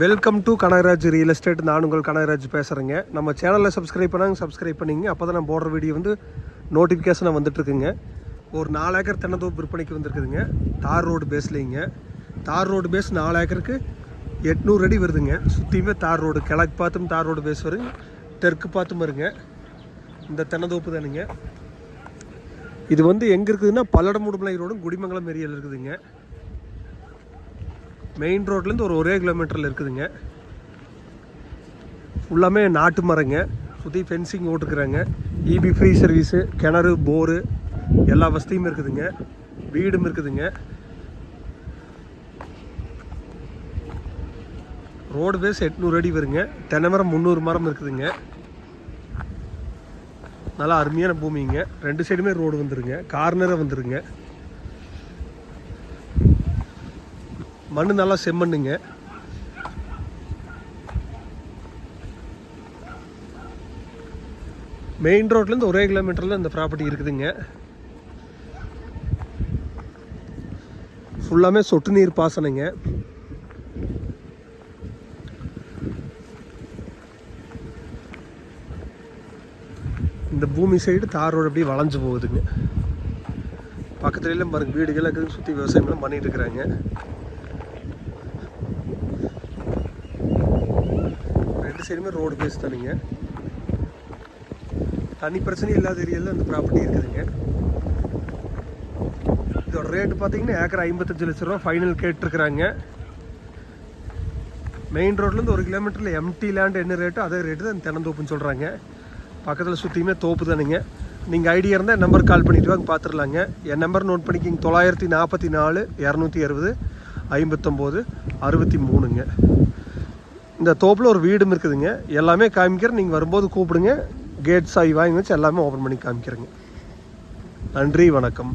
Welcome to Kanagaraj real estate நான் உங்கள் கனகராஜ் பேசுகிறேங்க நம்ம சேனலில் சப்ஸ்கிரைப் பண்ணாங்க சப்ஸ்கிரைப் பண்ணிங்க. அப்போ தான் நான் போடுற வீடியோ வந்து நோட்டிஃபிகேஷனாக வந்துட்டுருக்குங்க ஒரு நாலு ஏக்கர் தென்னந்தோப்பு விற்பனைக்கு வந்திருக்குதுங்க. தார் ரோடு பேஸ்லேங்க தார் ரோடு பேஸ் நாலு ஏக்கருக்கு எட்நூறு அடி வருதுங்க. சுற்றியுமே தார் ரோடு. கிழக்கு பார்த்தும் தார் ரோடு பேஸ் வருங்க. தெற்கு பார்த்தும் வருங்க. இந்த தென்னந்தோப்பு தானுங்க. இது வந்து எங்கே இருக்குதுன்னா பல்லடமுடுமலை ரோடும் குடிமங்கலம் ஏரியாவில் இருக்குதுங்க. மெயின் ரோட்லேருந்து ஒரு ஒரே கிலோமீட்டரில் இருக்குதுங்க. ஃபுல்லாமே நாட்டு மரங்க. சுற்றி ஃபென்சிங் ஓட்டுக்கிறாங்க இபி ஃப்ரீ சர்வீஸு கிணறு போரு எல்லா வசதியும் இருக்குதுங்க. வீடும் இருக்குதுங்க. ரோடு பேஸ் எட்நூறு அடி வருங்க. தென்னை மரம் முந்நூறு மரம் இருக்குதுங்க. நல்லா அருமையான பூமிங்க. ரெண்டு சைடுமே ரோடு வந்துருங்க. கார்னராக வந்துருங்க. மண் நல்லா செம்மண்ணுங்க. மெயின் ரோட்லேருந்து ஒரே கிலோமீட்டரில் இந்த ப்ராப்பர்ட்டி இருக்குதுங்க. ஃபுல்லாமே சொட்டு நீர் பாசனங்க. இந்த பூமி சைடு தார் ரோடு அப்படியே வளைஞ்சு போகுதுங்க. பக்கத்துலலாம் பாருங்கள் வீடுகள் இருக்குது சுற்றி விவசாயம்லாம் பண்ணிகிட்டு இருக்கிறாங்க. ரெண்டு சைடுமே ரோடு பேஸ் தானுங்க. தண்ணி பிரச்சனை இல்லாத ஏரியாவில் அந்த ப்ராப்பர்ட்டி இருக்குதுங்க. இதோட ரேட்டு பார்த்தீங்கன்னா ஏக்கர் ஐம்பத்தஞ்சு லட்ச ரூபா ஃபைனல் கேட்டிருக்கிறாங்க. மெயின் ரோட்லேருந்து ஒரு கிலோமீட்டரில் எம்டி லேண்ட் என்ன ரேட்டோ அதே ரேட்டு தான் தினந்தோப்புன்னு சொல்கிறாங்க பக்கத்தில் சுற்றியுமே தோப்பு தானுங்க. நீங்கள் ஐடியா இருந்தால் நம்பர் கால் பண்ணிவிட்டு வாங்க பார்த்துடலாங்க என் நம்பர் நோட் பண்ணிக்கிங்க. தொள்ளாயிரத்தி நாற்பத்தி நாலு இரநூத்தி அறுபது ஐம்பத்தொம்போது அறுபத்தி மூணுங்க. இந்த தோப்பில் ஒரு வீடும் இருக்குதுங்க. எல்லாமே காமிக்கிறேன். நீங்கள் வரும்போது கூப்பிடுங்க. கேட் சாய் வாங்கி வச்சு எல்லாமே ஓப்பன் பண்ணி காமிக்கிறேங்க. நன்றி வணக்கம்.